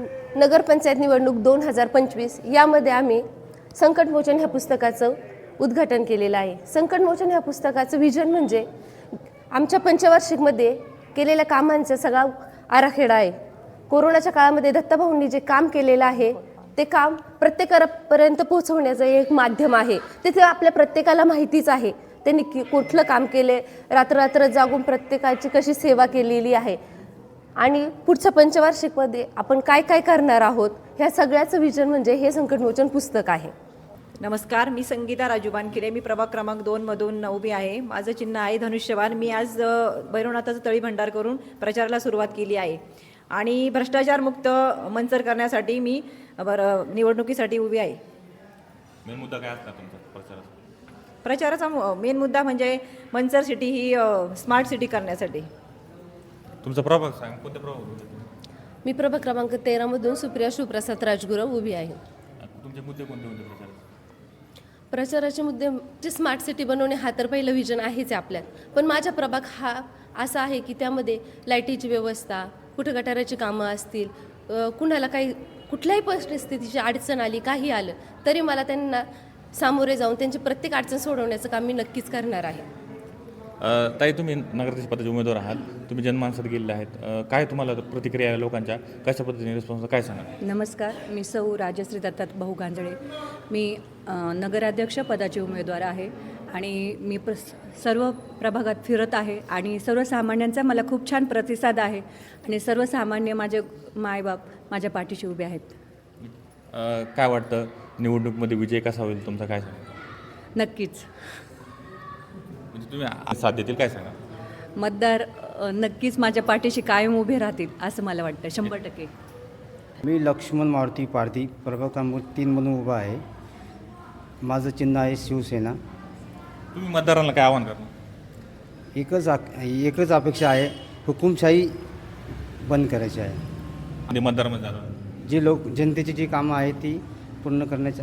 नगरपंचायत निवडणूक दोन हजार पंचवीस यामध्ये आम्ही संकटमोचन ह्या पुस्तकाचं उद्घाटन केलेलं आहे. संकटमोचन ह्या पुस्तकाचं विजन म्हणजे आमच्या पंचवार्षिकमध्ये केलेल्या कामांचा सगळा आराखेडा आहे. कोरोनाच्या काळामध्ये दत्ताभाऊंनी जे काम केलेलं आहे ते काम प्रत्येकापर्यंत पोहोचवण्याचं एक माध्यम आहे. तिथे आपल्या प्रत्येकाला माहितीच आहे. त्यांनी की कुठलं काम केले रात्र रात्र जागून प्रत्येकाची कशी सेवा केलेली आहे. आणि पुढच्या पंचवार्षिकमध्ये आपण काय काय करणार आहोत ह्या सगळ्याचं विजन म्हणजे हे संकटमोचन पुस्तक आहे. नमस्कार मी संगीता राजू बानकिरे मी प्रभाग क्रमांक दोनमधून उभी आहे. माझं चिन्ह आहे धनुष्यबाण. मी आज भैरवनाथाचं तळी भंडार करून प्रचाराला सुरुवात केली आहे. आणि भ्रष्टाचारमुक्त मंचर करण्यासाठी मी बरं निवडणुकीसाठी उभी आहे. मेन मुद्दा काय असणार तुमचा प्रचाराचा? प्रचाराचा मेन मुद्दा म्हणजे मंचर सिटी ही स्मार्ट सिटी करण्यासाठी. तुमचा प्रभाग सांग कोणत्या प्रभाग मी प्रभाग क्रमांक तेरामधून सुप्रिया शिवप्रसाद राजगुरव उभी आहे. तुमचे मुद्दे कोणते कोणते प्रचाराचे? प्रचाराचे मुद्दे जे स्मार्ट सिटी बनवणे हा तर पहिलं विजन आहेच आहे आपल्यात. पण माझा प्रभाग हा असा आहे की त्यामध्ये लाईटीची व्यवस्था कुठं गटाराची कामं असतील अ, कुणाला काही कुठल्याही परिस्थितीची अडचण आली काही आलं तरी मला त्यांना सामोरे जाऊन त्यांची प्रत्येक अडचण सोडवण्याचं काम मी नक्कीच करणार आहे. ताई तुम्ही नगराध्यक्ष पदाचे उमेदवार आहात. तुम्ही जनमानसात गेलेले आहेत. काय तुम्हाला प्रतिक्रिया आहे लोकांच्या? कशा पद्धतीने रिस्पॉन्स काय सांगा नमस्कार. मी सौ राजश्री दत्तात भाऊ गांजळे मी नगराध्यक्ष पदाची उमेदवार आहे आणि मी प्र सर्व प्रभागात फिरत आहे आणि सर्वसामान्यांचा मला खूप छान प्रतिसाद आहे आणि सर्वसामान्य माझे मायबाप माझ्या पाठीशी उभे आहेत. काय वाटतं? निवडणुकीमध्ये विजय कसा होईल? तुमचा काय सांगा नक्कीच. म्हणजे तुम्ही साथ देतील काय सांगा? मतदार अ, नक्कीच माझ्या पाठीशी कायम उभे राहतील असं मला वाटतं शंभर टक्के. मी लक्ष्मण मारुती पारधी प्रभाग क्रमांक तीनमधून उभा आहे. माझं चिन्ह आहे शिवसेना. तुम्ही मतदारांना काय आव्हान करणार? एकच आ एकच अपेक्षा आहे हुकुमशाही बंद करायची आहे. आणि मतदारामध्ये झालं जी लोक जनतेची जी कामं आहेत ती पूर्ण करण्याची